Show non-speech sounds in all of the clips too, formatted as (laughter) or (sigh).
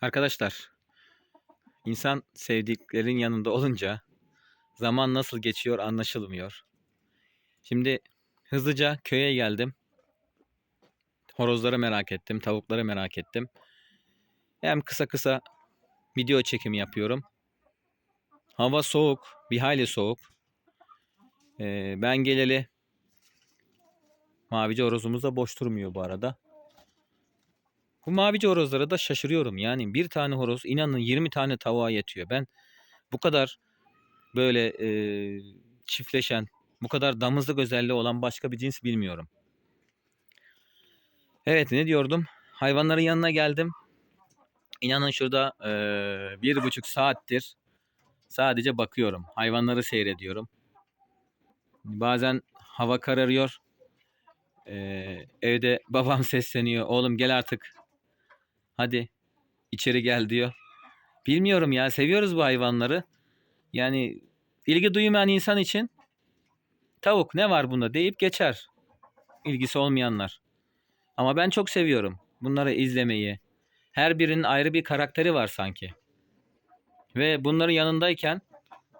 Arkadaşlar, insan sevdiklerin yanında olunca zaman nasıl geçiyor anlaşılmıyor. Şimdi hızlıca köye geldim. Horozları merak ettim, tavukları merak ettim. Hem kısa kısa video çekimi yapıyorum. Hava soğuk, bir hayli soğuk. Ee, ben geleli mavici horozumuz da boş durmuyor bu arada. Bu mavici horozlara da şaşırıyorum. Yani bir tane horoz inanın 20 tane tavuğa yetiyor. Ben bu kadar böyle e, çiftleşen, bu kadar damızlık özelliği olan başka bir cins bilmiyorum. Evet ne diyordum? Hayvanların yanına geldim. İnanın şurada e, bir buçuk saattir sadece bakıyorum. Hayvanları seyrediyorum. Bazen hava kararıyor. E, evde babam (laughs) sesleniyor. Oğlum gel artık Hadi içeri gel diyor. Bilmiyorum ya seviyoruz bu hayvanları. Yani ilgi duymayan insan için tavuk ne var bunda deyip geçer. İlgisi olmayanlar. Ama ben çok seviyorum bunları izlemeyi. Her birinin ayrı bir karakteri var sanki. Ve bunların yanındayken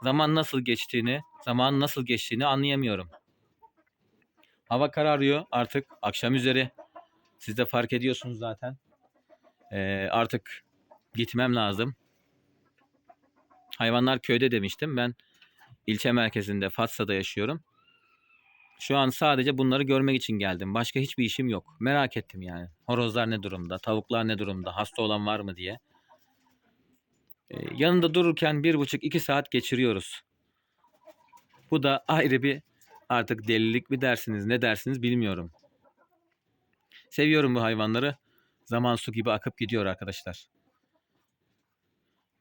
zaman nasıl geçtiğini, zaman nasıl geçtiğini anlayamıyorum. Hava kararıyor artık akşam üzeri. Siz de fark ediyorsunuz zaten. Ee, artık gitmem lazım. Hayvanlar köyde demiştim. Ben ilçe merkezinde Fatsa'da yaşıyorum. Şu an sadece bunları görmek için geldim. Başka hiçbir işim yok. Merak ettim yani. Horozlar ne durumda? Tavuklar ne durumda? Hasta olan var mı diye. Ee, yanında dururken bir buçuk iki saat geçiriyoruz. Bu da ayrı bir artık delilik mi dersiniz ne dersiniz bilmiyorum. Seviyorum bu hayvanları. Zaman su gibi akıp gidiyor arkadaşlar.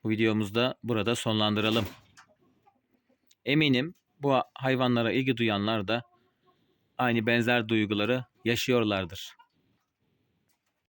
Bu videomuzda burada sonlandıralım. Eminim bu hayvanlara ilgi duyanlar da aynı benzer duyguları yaşıyorlardır.